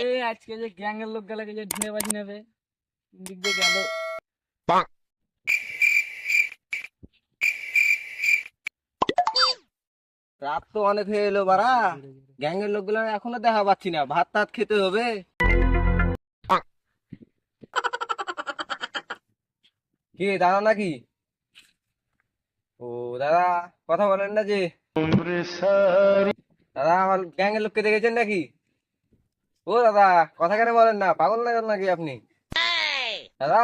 এই আজকে যে গ্যাংয়ের লোক গেলে যে ঢুনে বাজি নেবে দিক দিয়ে গেল। রাত তো অনেক হয়ে এলো বাড়া। গ্যাংয়ের লোকগুলো এখনও দেখা পাচ্ছি না। ভাত টাত খেতে হবে। কি দাদা নাকি? ও দাদা কথা বলেন না যে। দাদা আমার গ্যাংয়ের লোককে দেখেছেন নাকি? ও দাদা কথা কেন বলেন না? পাগল না নাকি আপনি? দাদা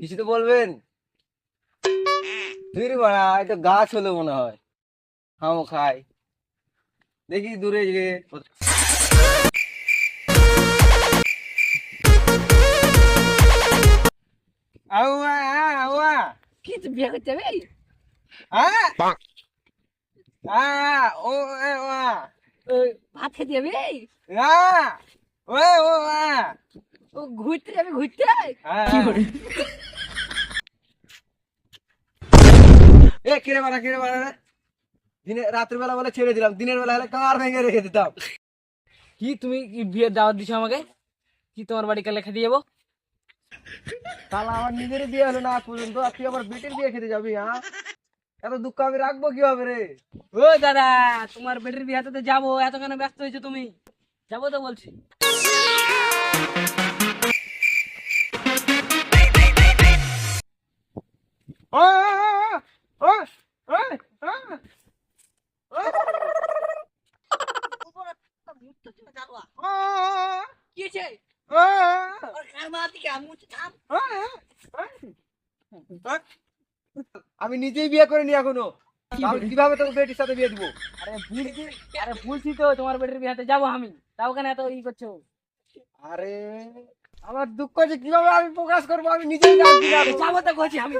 কিছু তো বলবেন? তুই বাড়া এটা গাছ হলো মনে হয়। হামো খাই। দেখি দূরে গিয়ে আউয়া আউয়া কি তুই বিয়ে করতে আ? আ ও এ ওয়া। ভাত খেতে যাবে? আ ও ও ও ঘুরতে যাবে ঘুরতে? করে? এ কিরে কিরে দিনে রাত্রিবেলা বেলা বলে ছেড়ে দিলাম দিনের বেলা হলে কার ভেঙে রেখে দিতাম? কি তুমি কি বিয়ের দাওয়াত দিছো আমাকে? কি তোমার বাড়ি কালে খেতে যাব? তাহলে আমার নিজের বিয়ে হলো না আজ পর্যন্ত আর তুই আমার বেটির বিয়ে খেতে যাবি হ্যাঁ? এত দুঃখ আমি রাখব কীভাবে রে? ও দাদা তোমার বেটির বিয়েতে তো যাব এত কেন ব্যস্ত হয়েছো তুমি? যাব তো বলছি। আমি নিজেই বিয়ে করিনি এখনও। কীভাবে তোর বেটির সাথে বিয়ে দিব? আরে বলছি আরে বলছি তো তোমার বেটির বিয়েতে যাব আমি। তাও কেন এত ই করছ? আরে আমার দুঃখ যে কীভাবে আমি প্রকাশ করব আমি নিজেই জানছি না যাব তো করছি আমি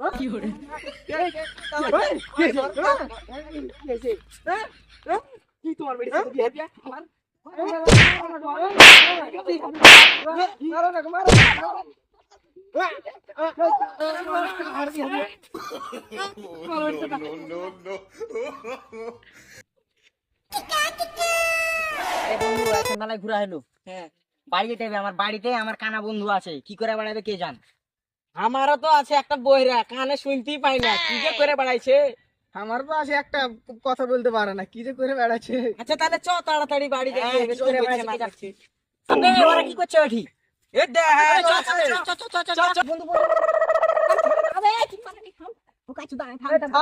কি কি তোমার সাথে বিয়ে বিয়ে আমার ঘুরা হলো হ্যাঁ বাড়িতে আমার বাড়িতে আমার কানা বন্ধু আছে কি করে বেড়াবে কে জান আমারও তো আছে একটা বইরা কানে শুনতেই পাই না কি যে করে বেড়াইছে আমার তো আছে একটা কথা বলতে পারে না কি যে করে বেড়াচ্ছে আচ্ছা তাহলে চ তাড়াতাড়ি বাড়ি হ্যাঁ, কি ওরা কি করছে ওঠি এ দে হ্যাঁ চ চ চ চ চ চ চ বন্ধু বন্ধু আবে কি মানে কি খাম ঢুকাই চুদা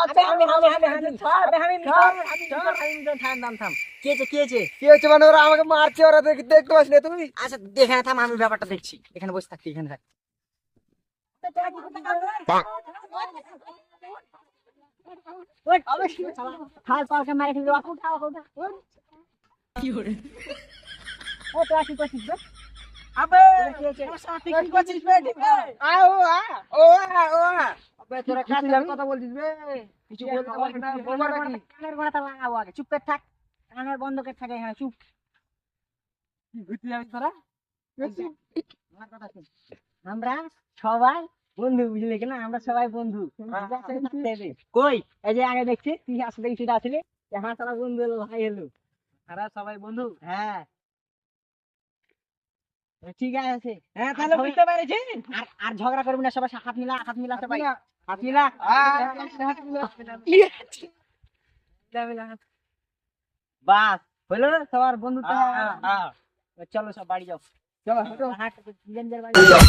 আবে আমি আমি আমি আমি আবে আমি থাম থাম থাম কি হয়েছে কি হয়েছে কি হচ্ছে মানে ওরা আমাকে মারছে ওরা দেখ- দেখতে পাস না তুমি আচ্ছা এখানে থাম আমি ব্যাপারটা দেখছি এখানে বসে থাকছি এখানে থাক হাল পাওয়াকে মারে ফেলবে উঠা উঠা কি করে ও তোরা কি করছিস বে? আবে তোরা কথা বলছিস বে? কিছু কানের আগে চুপ করে থাক। কানের বন্ধ করে থাকে চুপ। ঘুরতে যাবি তোরা আমার সবাই বন্ধু বুঝলি কিনা আমরা সবাই বন্ধু। একসাথে থাকতে হবে। কই? এই যে আগে দেখছি তুই আসলে সেটা আসলে। সারা বন্ধু ভাই তারা সবাই বন্ধু হ্যাঁ। ঠিক আছে। হ্যাঁ তাহলে বুঝতে পেরেছেন আর আর ঝগড়া করবি না সবাই হাত মিলা হাত মিলা সবাই। হাত মিলা। বাস হলো সবার বন্ধুত্ব হ্যাঁ, হ্যাঁ। চলো সব বাড়ি যাও। চলো হাঁটো। নিজের বাড়ি। যাও।